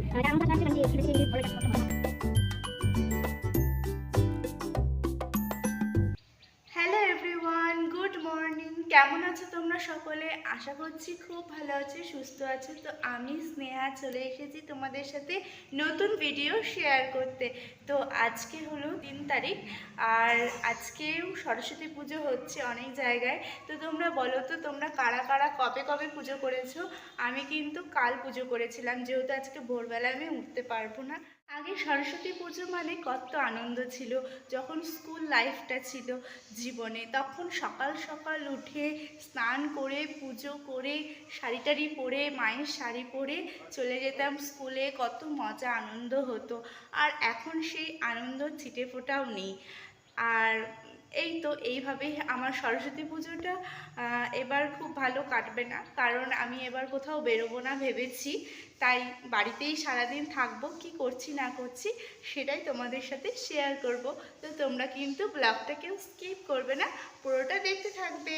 করি কারণ কেমন আছো তোমরা সকলে? আশা করছি খুব ভালো আছো, সুস্থ আছো। তো আমি স্নেহা চলে এসেছি তোমাদের সাথে নতুন ভিডিও শেয়ার করতে। তো আজকে হলো তিন তারিখ, আর আজকেও সরস্বতী পুজো হচ্ছে অনেক জায়গায়। তো তোমরা বলো তো, তোমরা কারা কারা, কবে কবে পুজো করেছ? আমি কিন্তু কাল পুজো করেছিলাম, যেহেতু আজকে ভোরবেলা আমি উঠতে পারব না। আগে সরস্বতী পুজো মানে কত আনন্দ ছিল, যখন স্কুল লাইফটা ছিল জীবনে। তখন সকাল সকাল উঠে স্নান করে, পুজো করে, শাড়ি টাড়ি পরে, মায়ের শাড়ি পরে চলে যেতাম স্কুলে কত মজা, আনন্দ হতো। আর এখন সেই আনন্দ ছিটে ফোটাও নেই। আর এই তো এইভাবেই আমার সরস্বতী পুজোটা এবার খুব ভালো কাটবে না। কারণ আমি এবার কোথাও বেরোবো না ভেবেছি। তাই বাড়িতেই সারাদিন থাকব, কি করছি না করছি সেটাই তোমাদের সাথে শেয়ার করব। তো তোমরা কিন্তু ব্লগটা কেউ স্কিপ করবে না, পুরোটা দেখতে থাকবে।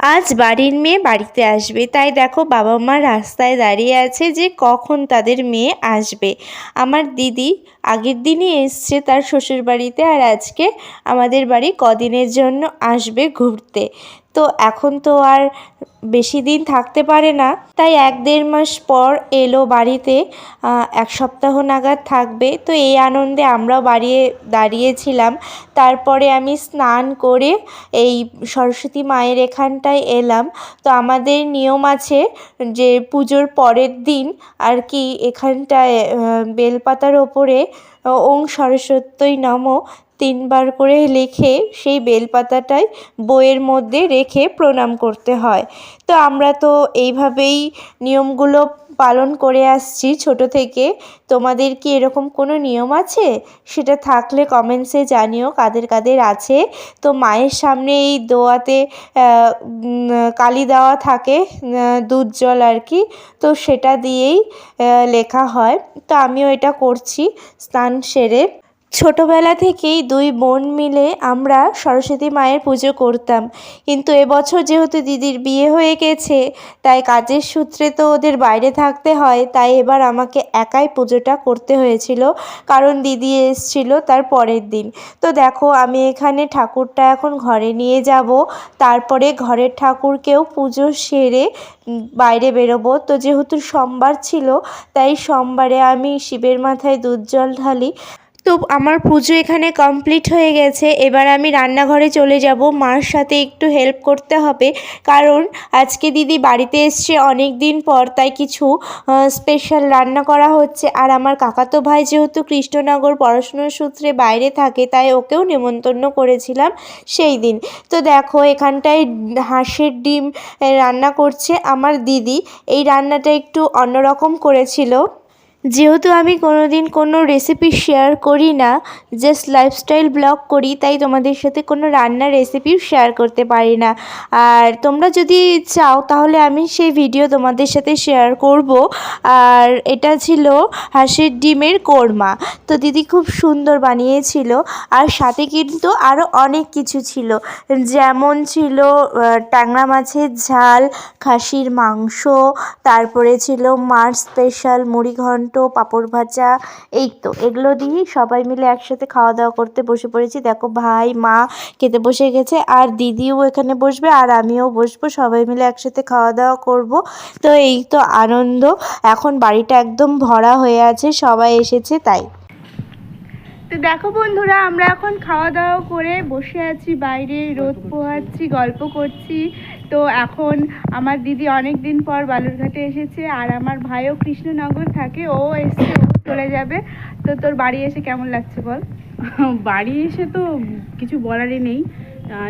আজ বাড়ির মেয়ে বাড়িতে আসবে। তাই দেখো বাবা মা রাস্তায় দাঁড়িয়ে আছে যে কখন তাদের মেয়ে আসবে। আমার দিদি আগের দিনই এসছে তার শ্বশুর বাড়িতে আর আজকে আমাদের বাড়ি কদিনের জন্য আসবে ঘুরতে। তো এখন তো আর বেশি দিন থাকতে পারে না। তাই এক দেড় মাস পর এলো বাড়িতে এক সপ্তাহ নাগাদ থাকবে। তো এই আনন্দে আমরাও বাড়িয়ে দাঁড়িয়েছিলাম। তারপরে আমি স্নান করে এই সরস্বতী মায়ের এখানটায় এলাম। তো আমাদের নিয়ম আছে যে পুজোর পরের দিন আর কি এখানটায় বেলপাতার ওপরে ওং সরস্বতী নম তিনবার করে লিখে সেই বেলপাতাটাই বইয়ের মধ্যে রেখে প্রণাম করতে হয়। তো আমরা তো এইভাবেই নিয়মগুলো পালন করে আসছি ছোট থেকে। তোমাদের কি এরকম কোনো নিয়ম আছে? সেটা থাকলে কমেন্টসে জানিও কাদের কাদের আছে। তো মায়ের সামনে এই দোয়াতে কালি দেওয়া থাকে দুধ জল আর কি। তো সেটা দিয়েই লেখা হয়। তো আমিও এটা করছি স্নান সেরে। ছোটোবেলা থেকেই দুই বোন মিলে আমরা সরস্বতী মায়ের পুজো করতাম। কিন্তু এবছর যেহেতু দিদির বিয়ে হয়ে গেছে, তাই কাজের সূত্রে তো ওদের বাইরে থাকতে হয়, তাই এবার আমাকে একাই পুজোটা করতে হয়েছিল। কারণ দিদি এসছিল তার পরের দিন। তো দেখো, আমি এখানে ঠাকুরটা এখন ঘরে নিয়ে যাব। তারপরে ঘরের ঠাকুরকেও পুজো সেরে বাইরে বেরোবো। তো যেহেতু সোমবার ছিল, তাই সোমবারে আমি শিবের মাথায় দুধ জল ঢালি। তো আমার পুজো এখানে কমপ্লিট হয়ে গেছে। এবার আমি রান্নাঘরে চলে যাব। মার সাথে একটু হেল্প করতে হবে। কারণ আজকে দিদি বাড়িতে এসছে অনেক দিন পর, তাই কিছু স্পেশাল রান্না করা হচ্ছে। আর আমার কাকাতো ভাই যেহেতু কৃষ্ণনগর পড়াশুনোর সূত্রে বাইরে থাকে, তাই ওকেও নেমন্তন্ন করেছিলাম সেই দিন। তো দেখো, এখানটায় হাঁসের ডিম রান্না করছে আমার দিদি। এই রান্নাটা একটু অন্যরকম করেছিল। যেহেতু আমি কোনো দিন কোনো রেসিপি শেয়ার করি না জাস্ট লাইফস্টাইল ব্লগ করি, তাই তোমাদের সাথে কোনো রান্নার রেসিপি শেয়ার করতে পারি না। আর তোমরা যদি চাও, তাহলে আমি সেই ভিডিও তোমাদের সাথে শেয়ার করব। আর এটা ছিল হাঁসের ডিমের কোরমা। তো দিদি খুব সুন্দর বানিয়েছিল, আর সাথে কিন্তু আরও অনেক কিছু ছিল। যেমন ছিল ট্যাংরা মাছের ঝাল, খাসির মাংস, তারপরে ছিল মার স্পেশাল মুড়ি ঘন্ট পাঁপড় ভাজা, এই তো। এগুলো দিয়েই সবাই মিলে একসাথে খাওয়া দাওয়া করতে বসে পড়েছি। দেখো ভাই, মা খেতে বসে গেছে আর দিদিও এখানে বসবে আর আমিও বসবো। সবাই মিলে একসাথে খাওয়া দাওয়া করব। তো এই তো আনন্দ। এখন বাড়িটা একদম ভরা হয়ে আছে, সবাই এসেছে তাই। তো দেখো বন্ধুরা, আমরা এখন খাওয়া দাওয়া করে বসে আছি বাইরে, রোদ পোহাচ্ছি, গল্প করছি। তো এখন আমার দিদি অনেক দিন পর বালুরঘাটে এসেছে আর আমার ভাইও কৃষ্ণনগর থাকে, ও এসছে চলে যাবে। তো তোর বাড়ি এসে কেমন লাগছে বল? বাড়ি এসে তো কিছু বলারই নেই।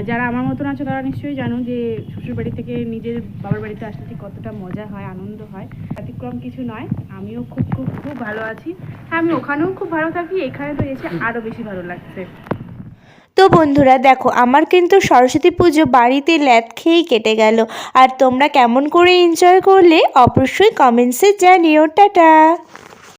যারা আমার মতন আছে তারা নিশ্চয়ই জানো যে শ্বশুর বাড়ি থেকে নিজের বাবার বাড়িতে আসলে ঠিক কতটা মজা হয়, আনন্দ হয়। ব্যতিক্রম কিছু নয়, আমিও খুব খুব খুব ভালো আছি। হ্যাঁ আমি ওখানেও খুব ভালো থাকি, এখানে তো এসে আরও বেশি ভালো লাগছে। তো বন্ধুরা দেখো, আমার কিন্তু সরস্বতী পুজো বাড়িতে ল্যাদ খেয়েই কেটে গেল। আর তোমরা কেমন করে এনজয় করলে অবশ্যই কমেন্টসে জানিও। টাটা!